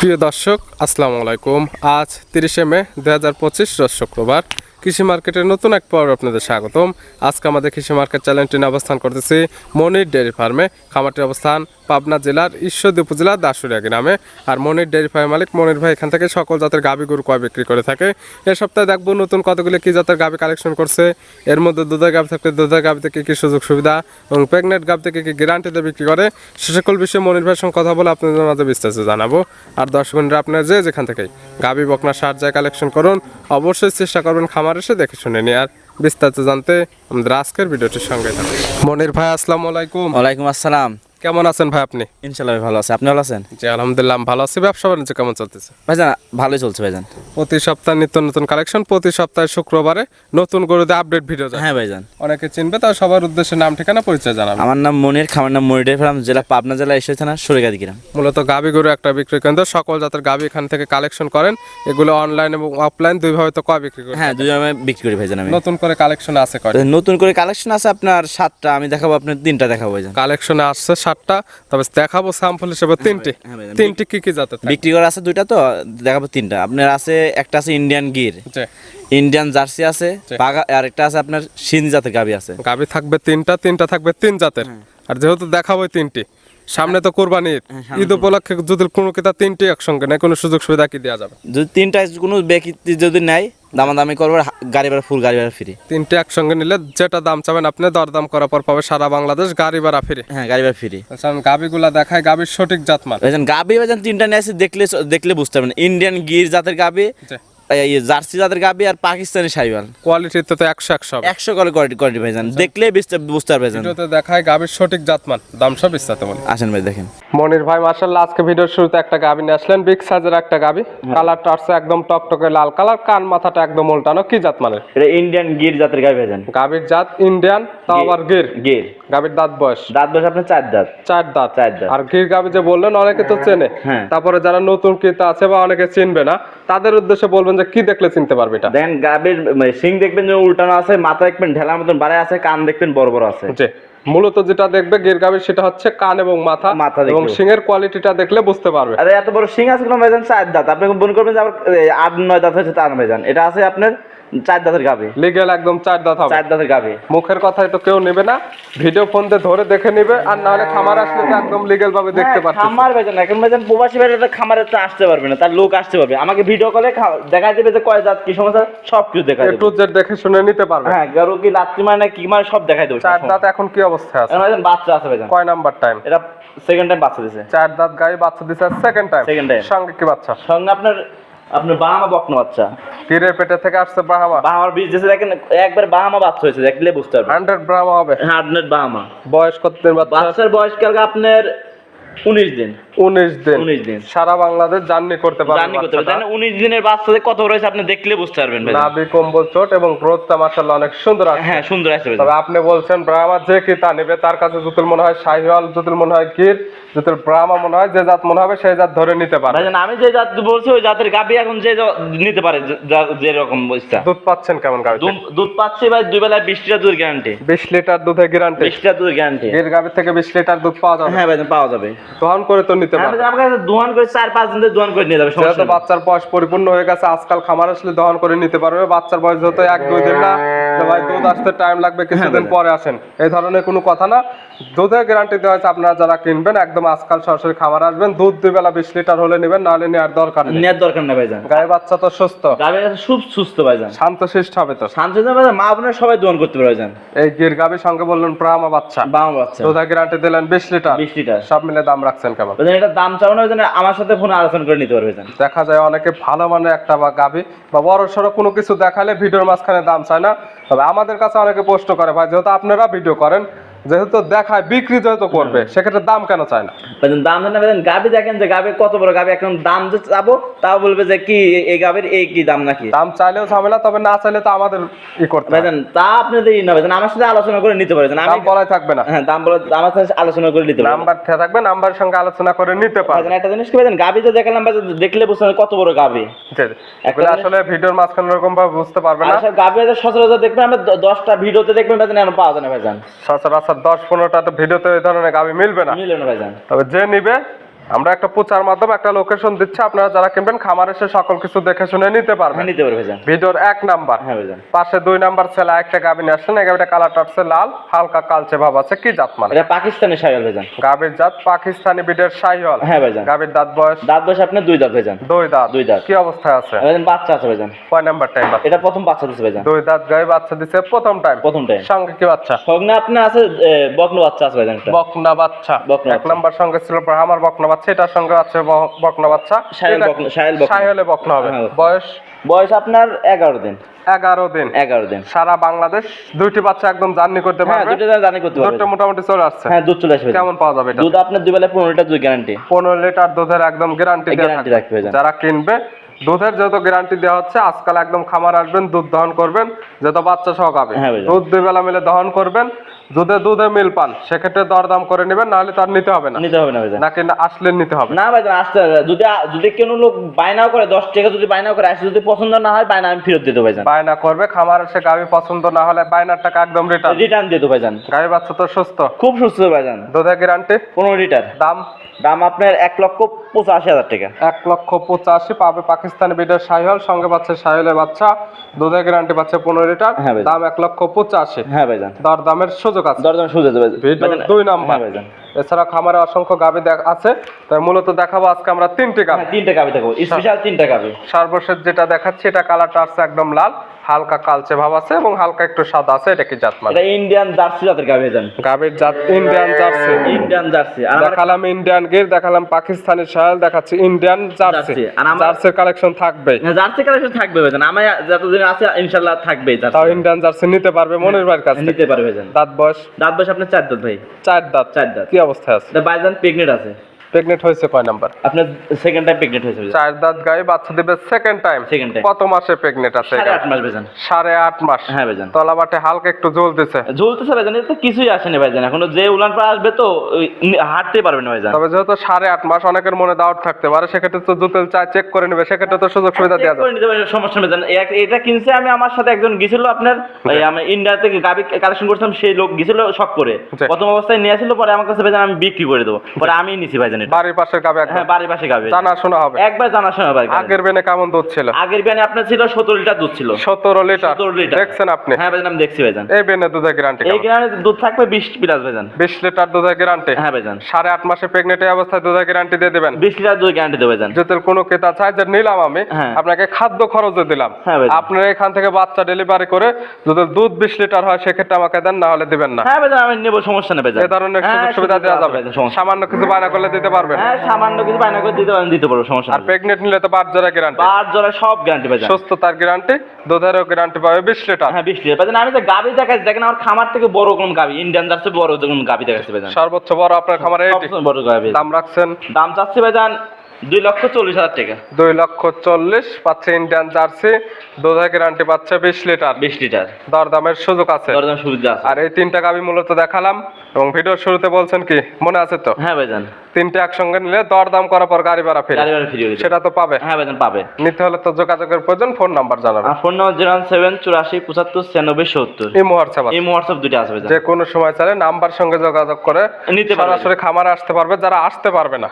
প্রিয় দর্শক, আসসালামু আলাইকুম। আজ তিরিশে মে দু হাজার পঁচিশ রোজ শুক্রবার। কৃষি মার্কেটের নতুন এক পর্ব আপনাদের স্বাগতম। আজকে আমাদের কৃষি মার্কেট চ্যানেলটি অবস্থান করতেছি মনির ডেয়ারি ফার্মে। খামারটির অবস্থান পাবনা জেলার ঈশ্বরদী উপজেলা দাসুরিয়া গ্রামে আর মনির ডেয়ারি ফার্ম মালিক মনির ভাই এখান থেকে সকল জাতের গাভী গরু কয় বিক্রি করে থাকে। এ সপ্তাহে দেখব নতুন কতগুলি কি জাতের গাভী কালেকশন করছে। এর মধ্যে দুধের গাভী থাকলে দুধের গাভী থেকে কী সুযোগ সুবিধা এবং প্রেগনেন্ট গাভী থেকে কী গ্যারান্টিতে বিক্রি করে। সে সকল বিষয়ে মনির ভাইয়ের সঙ্গে কথা বলে আপনাদের মাঝে বিস্তারিত জানাব। আর দর্শক বন্ধুরা, আপনার যে যেখান থেকে গাভী, বকনা, সার যায় কালেকশন করুন, অবশ্যই চেষ্টা করবেন খামার এসে দেখে শুনে নিয়ে আর বিস্তারিত জানতে আমাদের আজকের ভিডিওটির সঙ্গে থাকুন। মনির ভাই, আসসালামু আলাইকুম। ওয়ালাইকুম আসসালাম। কেমন আছেন ভাই আপনি? ইনশাল্লাহ ভালো আছে। আপনি ভালো আছেন? জি আলহামদুলিল্লাহ ভালো আছি। ব্যবসা বাণিজ্য কেমন চলতেছে? ভাইজান ভালোই চলছে ভাইজান। প্রতি সপ্তাহে নিত্য নতুন কালেকশন প্রতি সপ্তাহে শুক্রবারে নতুন গরুতে আপডেট ভিডিও হ্যাঁ ভাইজান। অনেকে চিনবে তার সবার উদ্দেশ্যে নাম ঠিকানা পরিচয় জানাবে। আমার নাম মনির খামার নাম মনির ফার্ম জেলা পাবনা জেলা ঈশ্বর থানা সরিগাদি গ্রাম। মূলত গাভী গরু একটা বিক্রয় কেন্দ্র সকল জাতের গাভী এখান থেকে কালেকশন করেন। এগুলো অনলাইন এবং অফলাইন দুইভাবে তো কয় বিক্রি করেন হ্যাঁ আমি বিক্রি করি ভাইজান আমি। নতুন করে কালেকশন আছে কয় নতুন করে কালেকশন আছে আপনার সাতটা আমি দেখাবো আপনার তিনটা দেখাবো ভাইজান। কালেকশন আসছে সাতটা তবে দেখাবো স্যাম্পল হিসেবে তিনটে। তিনটে কি কি জাতের? বিক্রি করা আছে দুইটা তো দেখাবো তিনটা। আপনার আছে একটা আছে ইন্ডিয়ান গির ইন্ডিয়ান জার্সি আছে আর একটা আছে আপনার সিন জাতের গাবি আছে। গাভী থাকবে তিনটা তিনটা থাকবে তিন জাতের। হ্যাঁ। আর যেহেতু দেখাবো তিনটি সামনে তো কোরবানির ঈদ। ঈদ উপলক্ষে যদি কোনো কিতা তিনটি একসঙ্গে নেই কোনো সুযোগ সুবিধা কি দেওয়া যাবে? যদি তিনটা কোনো ব্যক্তি যদি নেয় দামাদামি করব গাড়ি ভাড়া ফুল গাড়ি ভাড়া ফ্রি। তিনটে একসঙ্গে নিলে যেটা দাম চাবেন আপনি দরদাম করার পর পাবে সারা বাংলাদেশ গাড়ি ভাড়া ফিরে। হ্যাঁ গাড়ি ভাড়া ফ্রি। গাভিগুলা দেখায় গাভীর সঠিক জাতমান ভাইজান গাবি তিনটা নিয়ে আসে দেখলে দেখলে বুঝতে পারবেন। ইন্ডিয়ান গির জাতের গাবি জার্সি জাতের গাবি আর পাকিস্তানি সাইওয়াল কোয়ালিটিতে তো একশো একশো একশো করে কোয়ালিটি কোয়ালিটি ভাইজান। দেখলে বুঝতে- পারবেন। ভিডিওতে দেখায় গাভীর সঠিক জাতমান। দাম সব বিস্তারিত বলি। আসেন ভাই দেখেন। মনির ভাই মার্শাল্লাহ আজকে ভিডিওর শুরুতে একটা গাভী নিয়ে আসলেন। বিগ সাইজের একটা গাভী কালারটা আসছে একদম টকটকে লাল। কালার কান মাথাটা একদম উল্টানো। কি জাত মানে এটা ইন্ডিয়ান গির জাতের গাবি ভাইজান। গাভীর জাত ইন্ডিয়ান তাও আবার গির। গির গাভীর দাঁত বয়স। দাঁত বসে আপনার চার দাঁত। চার দাঁত। চার দাঁত। আর গির গাভী যে বললেন অনেকে তো চেনে। হ্যাঁ। তারপরে যারা নতুন ক্রেতা আছে বা অনেকে চিনবে না তাদের উদ্দেশ্যে বলবেন যে কি দেখলে চিনতে পারবে এটা? দেখেন গাবির সিং দেখবেন যে উল্টানো আছে মাথা দেখবেন ঢেলার মতন বাড়ায় আছে কান দেখবেন বড় বড় আছে। মূলত যেটা দেখবে গির গাভীর সেটা হচ্ছে কান এবং মাথা। মাথা এবং। সিংয়ের কোয়ালিটিটা দেখলে বুঝতে পারবে। আরে এত বড় সিং আছে কোনো ভাইজান? চার দাঁত। আপনি মনে করবেন যে আবার আট নয় দাঁত হচ্ছে তার ভাইজান। এটা আছে আপনার চার দাঁতের গাবি লিগেল একদম চার দাঁত হবে। চার দাঁতের গাবি মুখের কথাই তো কেউ নেবে না। ভিডিও ফোন দিয়ে ধরে দেখে নিবে আর না হলে খামার আসলে তো একদম লিগেল ভাবে দেখতে হ্যাঁ, পাচ্ছে খামার বেচেন এখন বেচেন প্রবাসী বেচেন খামারে তো আসতে পারবে না তার লোক আসতে পারবে। আমাকে ভিডিও কলে দেখা যাবে যে কয় জাত কি সমস্যা সব কিছু দেখা এ যাবে টু জেড দেখে শুনে নিতে পারবে। হ্যাঁ গরু কি লাত্তি মানে কি মানে সব দেখাই দেবো চার দাঁত এখন কি অবস্থায় আছে? এখন বাচ্চা আছে ভাইজান কয় নাম্বার টাইম এটা সেকেন্ড টাইম বাচ্চা দিছে। চার দাঁত গায়ে বাচ্চা দিছে সেকেন্ড টাইম Second time। সঙ্গে কি বাচ্চা? সঙ্গে আপনার আপনার বাহামা বকনা বাচ্চা। তীরের পেটে থেকে আসছে বাহামা। বাহামার বীজ দিয়েছে দেখেন একবার বাহামা বাচ্চা হয়েছে দেখলে বুঝতে পারবেন। হান্ড্রেড বাহামা হবে। হান্ড্রেড বাহামা। বয়স বাচ্চা? বাচ্চার বয়স কালকে আপনার উনিশ দিন। উনিশ দিন। উনিশ দিন। সারা বাংলাদেশ জার্নি করতে পারবে জার্নি করতে পারবেন উনিশ দিনের বাচ্চাদের কত রয়েছে আপনি দেখলে বুঝতে পারবেন ভাই। নাভি কম্বল চোট এবং গ্রোথটা মাসাল্লাহ অনেক সুন্দর আছে। হ্যাঁ সুন্দর আছে তবে আপনি বলছেন ব্রাহ্মা যে কি তা নেবে তার কাছে জুতুল মনে হয় শাহিওয়াল জুতুল মনে হয় গির জুতুল ব্রাহ্মা মনে হয় যে জাত মনে হবে সেই জাত ধরে নিতে পারে। আমি যে জাত বলছি ওই জাতের গাবি এখন যে নিতে পারে যে- যেরকম বুঝতা দুধ পাচ্ছেন কেমন গাভী দুধ পাচ্ছি ভাই দুই বেলায় বিশ লিটার দুধ গ্যারান্টি বিশ লিটার দুধের গ্যারান্টি বিশ লিটার দুধ গ্যারান্টি গির গাভী থেকে বিশ লিটার দুধ পাওয়া যাবে? হ্যাঁ ভাইজান পাওয়া যাবে। দহন করে তো নিতে হ্যাঁ পারবে। ভাইজান, আমার কাছে দোয়ান করে চার পাঁচ দিন দোয়ান করে নিয়ে যাবে সমস্যা বাচ্চার বয়স পরিপূর্ণ হয়ে গেছে আজকাল খামার আসলে দহন করে নিতে পারবে। বাচ্চার বয়স যত এক দুই দিন না ভাই দুধ আসতে টাইম লাগবে কিছুদিন পরে আসেন। এই ধরনের কোনো কথা না। দুধের গ্যারান্টি দেওয়া হয়েছে আপনারা যারা কিনবেন একদম আজকাল সরাসরি খামার আসবেন। দুধ দুই বেলা বিশ লিটার হলে নেবেন নাহলে নেওয়ার দরকার নেই। নেওয়ার দরকার নেই ভাইজান। গায়ে বাচ্চা তো সুস্থ। গাবি খুব সুস্থ ভাইজান। শান্ত শিষ্ট হবে তো। শান্তি ভাইজান মা আপনার সবাই দোয়ান করতে ভাইজান। এই গির গাভীর সঙ্গে বললেন ব্রাহ্মা বাচ্চা। বাম বাচ্চা। দুধের গ্যারান্টি দিলেন বিশ লিটার। বিশ লিটার। সব মিলে দাম রাখছেন কেমন? এটা দাম চাও না আমার সাথে ফোনে আলোচনা করে নিতে পারবে দেখা যায় অনেকে ভালো মানের একটা বা গাভী বা বড় সড়ো কোনো কিছু দেখালে ভিডিওর মাঝখানে দাম চায় না। তবে আমাদের কাছে অনেকে প্রশ্ন করে, ভাই, যেহেতু আপনারা ভিডিও করেন যেহেতু দেখায় বিক্রি যেহেতু করবে সেক্ষেত্রে দাম কেন চায় না? দাম ভাইজান গাবি দেখেন যে গাবি কত বড় গাবি এখন দাম যে চাবো তাও বলবে যে কি এই গাবির এই কি দাম নাকি? দাম চাইলেও ঝামেলা তবে না চাইলে তো আমাদের ই করতে। তা আপনাদের ই না আমার সাথে আলোচনা করে নিতে পারবেন আমি দাম বলাই থাকবে না। হ্যাঁ দাম বলে আমার সাথে আলোচনা করে নিতে নাম্বার থাকবে নাম্বারের সঙ্গে আলোচনা করে নিতে একটা জিনিস কি গাবি তো দেখালাম ভাইজান দেখলে বুঝতে কত বড় গাবি আসলে ভিডিওর মাঝখানে ওরকম ভাবে বুঝতে পারবে না। গাবি সচরাচর দেখবেন আমরা দশটা ভিডিওতে দেখবেন পাওয়া যায় না ভাইজান। সচরাচর দশ পনেরোটা ভিডিওতে এই ধরনের গাভী মিলবে না। মিলবে না ভাইজান। তবে যে নিবে আমরা একটা প্রচার মাধ্যমে একটা লোকেশন দিচ্ছি। আপনারা যারা কিনবেন খামার এসে সকল কিছু দেখে শুনে নিতে পারবেন। হ্যাঁ নিতে পারবে ভিডিওর এক নাম্বার। হ্যাঁ পাশে দুই নাম্বার ছেলে একটা গাভী নিয়ে আসছেন। এই গাভীটা কালারটা হচ্ছে লাল হালকা কালচে ভাব আছে। কি জাত মানে? এটা পাকিস্তানি সাইকেল ভাইজান। গাভীর জাত পাকিস্তানি বিডের শাহিওয়াল হ্যাঁ ভাইজান। গাভীর দাঁত বয়স? দাঁত বয়স আপনার দুই দাঁত ভাইজান। দুই দাঁত। দুই দাঁত। কি অবস্থায় আছে? ভাইজান বাচ্চা আছে ভাইজান। কয় নাম্বার টাইম এটা প্রথম বাচ্চা দিচ্ছে ভাইজান। দুই দাঁত গায়ে বাচ্চা দিছে প্রথম টাইম প্রথম টাইম সঙ্গে কি বাচ্চা? সঙ্গে আপনার আছে বকনো বাচ্চা আছে ভাইজান বকনা বাচ্চা। বকনা এক নাম্বার সঙ্গে ছিল আমার বকনা বাচ্চা এটার সঙ্গে আছে বকনা বাচ্চা। সাহেল বকনা- সাহেল বকনা। সাহেলে বকনা হবে। হ্যাঁ। বয়স? বয়স আপনার এগারো দিন। এগারো দিন। এগারো দিন। সারা বাংলাদেশ দুইটি বাচ্চা একদম জার্নি করতে হ্যাঁ পারবে। দুটো জানি করতে পারবে। দুটো মোটামুটি চলে আসছে। হ্যাঁ দুধ চলে আসবে। কেমন পাওয়া যাবে এটা? দুধ আপনার দুই বেলা পনেরো লিটার দুই গ্যারান্টি পনেরো লিটার দুধের একদম গ্যারান্টি গ্যারান্টি রাখবে যারা কিনবে দুধের যত গ্যারান্টি দেওয়া হচ্ছে আজকাল একদম খামার আসবেন দুধ দহন করবেন যত বাচ্চা সহ খাবে। হ্যাঁ দুধ দুই বেলা মিলে দহন করবেন দুধে দুধে মিল পান সেক্ষেত্রে দরদাম করে নেবেন নাহলে তার নিতে হবে না। নিতে হবে না ভাই নাকি আসলে নিতে হবে? না ভাইজান আসতে যদি যদি কোনো লোক বায়নাও করে দশ টাকা যদি বায়নাও করে আসে যদি পছন্দ না হয় বায়না আমি ফেরত দিতে ভাইজান। বায়না করবে খামার সে গাভি পছন্দ না হলে বায়নার টাকা একদম রিটার্ন রিটার্ন দিতে ভাইজান। গাভি বাচ্চা তো সুস্থ। খুব সুস্থ ভাইজান। দুধের গ্যারান্টি পনেরো লিটার। দাম? দাম আপনার এক লক্ষ পঁচাশি হাজার টাকা। এক লক্ষ পঁচাশি পাবে পাকিস্তানি বিডের সাহিওয়াল সঙ্গে পাচ্ছে সাহিওয়ালের বাচ্চা। দুধের গ্যারান্টি পাচ্ছে পনেরো লিটার। হ্যাঁ দাম এক লক্ষ পঁচাশি। হ্যাঁ ভাইজান। দর দামের সুযোগ আছে। দরদাম সুযোগ আছে দুই নাম্বার। হ্যাঁ এছাড়া খামারে অসংখ্য গাবি আছে। তাই মূলত দেখাবো আজকে আমরা তিনটে গাবি তিনটে তিনটা গাবি দেখাবো। স্পেশাল তিনটে গাবি সর্বশেষ যেটা দেখাচ্ছি এটা কালারটা আসছে একদম লাল। হালকা কালচে ভাব আছে এবং হালকা একটু সাদা আছে এটা কি জাত মানে? এটা ইন্ডিয়ান জার্সি জাতের গাবি ভাইজান গাভির জাত ইন্ডিয়ান জার্সি ইন্ডিয়ান জার্সি দেখালাম ইন্ডিয়ান গির দেখালাম পাকিস্তানি সায়াল দেখাচ্ছি ইন্ডিয়ান জার্সি জার্সির কালেকশন থাকবে। হ্যাঁ, জার্সি কালেকশন থাকবে ভাইজান। আমি যতদিন আছে ইনশাল্লাহ থাকবে তাও ইন্ডিয়ান জার্সি নিতে পারবে মনির ভাইয়ের কাছে নিতে পারবে ভাইজান। দাঁত বয়স? দাঁত বয়স আপনার চার দাঁত ভাই। চার দাঁত। চার দাঁত। কি অবস্থা আছে? বাইজান প্রেগনেন্ট আছে। প্রেগনেন্ট হয়েছে কয় নাম্বার? আপনার সেকেন্ড টাইম প্রেগনেন্ট হয়েছে চার দাঁত গায়ে বাচ্চা দিবে সেকেন্ড টাইম Second time। কত মাসে প্রেগনেন্ট আছে সাড়ে আট মাস ভাইজান সাড়ে আট মাস। হ্যাঁ ভাইজান তলাবাটে হালকা একটু জল দিছে। ঝুলতেছে ভাইজান এটা তো কিছুই আসেনি ভাইজান এখনও যে উলান পাড়া আসবে তো হাঁটতে পারবে না ভাইজান তবে যেহেতু সাড়ে আট মাস অনেকের মনে ডাউট থাকতে পারে সেক্ষেত্রে তো জুতেল চা চেক করে নেবে সেক্ষেত্রে তো সুযোগ সুবিধা দেওয়া Check করে যাবে। সমস্যা নেই এটা কিনছে আমি আমার সাথে একজন গেছিল আপনার আমি ইন্ডিয়া থেকে গাবি কালেকশন করছিলাম সেই লোক গেছিল শখ করে। প্রথম অবস্থায় নিয়ে আসছিল পরে আমার কাছে ভাইজান আমি বিক্রি করে দেবো। পরে আমি নিছি ভাইজান এটা? বাড়ির পাশের গাবে হ্যাঁ বাড়ির পাশে গাবে জানা শোনা হবে। একবার জানাশোনা ভাই আগের বেনে কেমন দুধ ছিল? আগের বিয়ানে আপনার ছিল সতেরো লিটার দুধ ছিল। সতেরো লিটার। 17 লিটার। দেখছেন আপনি? হ্যাঁ ভাইজান আমি দেখছি ভাইজান। এই বেনে দুধের গ্যারান্টি এই গ্রামে দুধ থাকবে বিশ প্লাস ভাইজান। বিশ লিটার দুধের গ্যারান্টি হ্যাঁ ভাইজান। সাড়ে আট মাসে অবস্থায় দুধের গ্যারান্টি দিয়ে দিবেন? বিশ লিটার দুধ গ্যারান্টি দেবে ভাইজান। যদি কোনো ক্রেতা চায় যে নিলাম আমি হ্যাঁ। আপনাকে খাদ্য খরচও দিলাম। হ্যাঁ আপনার এখান থেকে বাচ্চা ডেলিভারি করে যদি দুধ বিশ লিটার হয় সেক্ষেত্রে আমাকে দেন না হলে দিবেন না। হ্যাঁ ভাইজান আমি নেব সমস্যা নেই ভাইজান। এ ধরনের হ্যাঁ, সুযোগ সুবিধা দেওয়া যাবে। সামান্য কিছু বায়না করলে দিতে পারবেন হ্যাঁ সামান্য কিছু বায়না করে দিতে পারেন দিতে পারব সমস্যা আর প্রেগনেন্ট নিলে তো বাদ জোড়া গ্যারান্টি বার জোড়া সব গ্যারান্টি ভাইজান সুস্থতার গ্যারান্টি দুধেরও গ্যারান্টি পাবে বিশ লিটার। হ্যাঁ বিশ লিটার। ভাইজান আমি তো গাবি দেখাচ্ছি দেখেন আমার খামার থেকে বড় কোন গাবি ইন্ডিয়ান জার্সি বড় কোন গাবি দেখাচ্ছি ভাইজান সর্বোচ্চ বড় আপনার খামারে এটি। বড় গাবি দাম রাখছেন? দাম চাচ্ছি ভাইজান দুই লক্ষ চল্লিশ হাজার টাকা। দুই লক্ষ চল্লিশ পাচ্ছে ইন্ডিয়ান জার্সি দুধের গ্যারান্টি পাচ্ছে বিশ লিটার। বিশ লিটার। দরদামের সুযোগ আছে। আর এই তিনটা গাবি মূলত দেখালাম এবং ভিডিওর শুরুতে বলছেন কি মনে আছে তো? হ্যাঁ ভাইজান। তিনটে একসঙ্গে নিলে দরদাম করার পর গাড়ি ভাড়া ফিরে। গাড়ি ভাড়া ফ্রি সেটা তো পাবে। হ্যাঁ ভাইজান পাবে। নিতে হলে তো যোগাযোগের প্রয়োজন ফোন নাম্বার জানাবেন। ফোন নম্বর জিরো সেভেন চুরাশি পঁচাত্তর ছিয়ানব্বই সত্তর। এই হোয়াটসঅ্যাপ এই হোয়াটসঅ্যাপ দুটো ভাইজান। যে কোনো সময় চাইলে নাম্বার সঙ্গে যোগাযোগ করে নিতে। সরাসরি খামারে আসতে পারবে যারা আসতে পারবে না।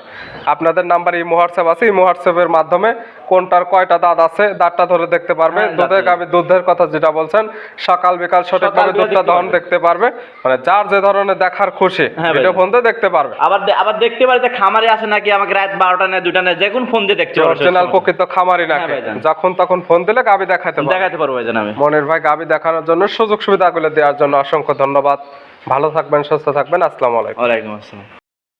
আপনাদের নাম্বার এই হোয়াটসঅ্যাপ আছে এই হোয়াটসঅ্যাপের মাধ্যমে কোনটার কয়টা দাঁত আছে দাঁতটা ধরে দেখতে পারবে। হ্যাঁ, দুধের ধরে। গাভী দুধের কথা যেটা বলছেন সকাল বিকাল সঠিকভাবে দুধটা দহন দেখতে পারবে। মানে যার যে ধরনের দেখার খুশি হ্যাঁ, ভিডিও ফোন দিয়ে দেখতে পারবে। আবার আবার দেখতে পারে যে খামারে আসে নাকি আমাকে রাত বারোটা নেয় দুটা নেয় যে কোন ফোন দিয়ে দেখতে পারবে অরিজিনাল প্রকৃত খামারি নাকি? হ্যাঁ, যখন তখন ফোন দিলে গাভী দেখাতে পারবে। দেখাতে পারব ভাইজান আমি। মনির ভাই গাভী দেখানোর জন্য সুযোগ সুবিধাগুলো দেওয়ার জন্য অসংখ্য ধন্যবাদ। ভালো থাকবেন সুস্থ থাকবেন। আসসালামু আলাইকুম। ওয়ালাইকুম আসসালাম।